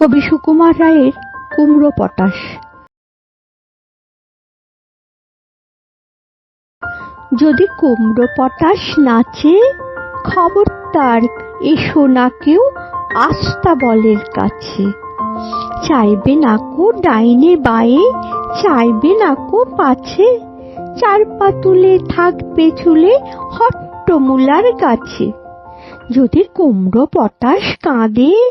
কবি সুকুমার রায়ের কুমড়ো পটাশ। যদি কুমড়ো পটাশ নাচে খবরদার এসো না কেউ আস্তা বলের কাছে। চাইবে না কো ডাইনে বায়ে, চাইবে না কো পাছে। চার পা তুলে থাকবে চুলে হট্টমূলার গাছে। যদি কুমড়ো পটাশ কাঁদে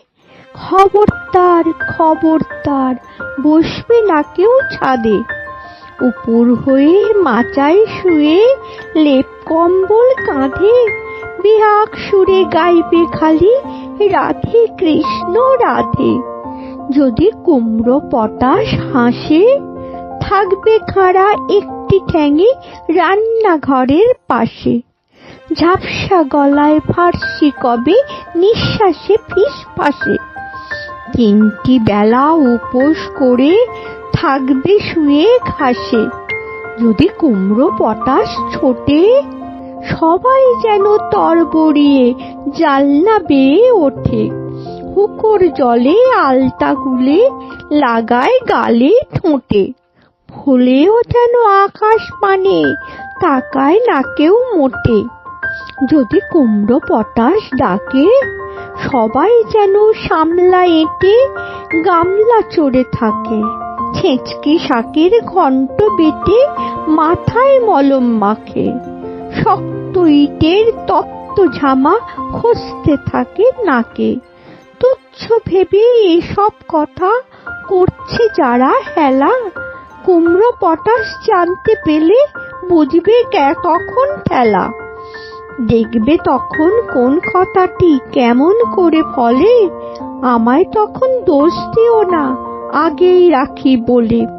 খবরদার খবরদার, বসবে না কেউ ছাদে। উপর হয়ে মাচায় শুয়ে লেপ কম্বল কাঁধে বিহাক সুরে গাইবে খালি রাধে কৃষ্ণ রাধে। যদি কুমড়ো পটাশ হাসে, থাকবে খাড়া একটি ঠ্যাঙে রান্নাঘরের পাশে। ঝাপসা গলায় ফার্সি কবে নিঃশ্বাসে ফিস ফাঁসে তিনটি বেলা উপোস করে থাকবে শুয়ে ঘাসে। যদি কুমড়ো পটাশ ছোটে, সবাই যেন তরবরিয়ে জালনা বেয়ে ওঠে। হুকুর জলে আলতা গুলে লাগায় গালে ঠোঁটে। ফুলেও যেন আকাশ পানে তাকায় না কেউ মোটে। যদি কুমড়ো পটাশ ডাকে সবাই যেন সামলা এঁটে গামলা চড়ে থাকে। ছেঁচকি শাকের ঘন্ট বেটে মাথায় মলম মাখে। শক্ত ইটের তত্ত্ব ঝামা খসতে থাকে নাকে। তুচ্ছ ভেবে এসব কথা করছে যারা হেলা। কুমড়ো পটাশ জানতে পেলে বুঝবে তখন ঠেলা। দেখবে তখন কোন কথাটি কেমন করে ফলে? আমায় তখন দোষ দিও না, আগেই রাখি বলে।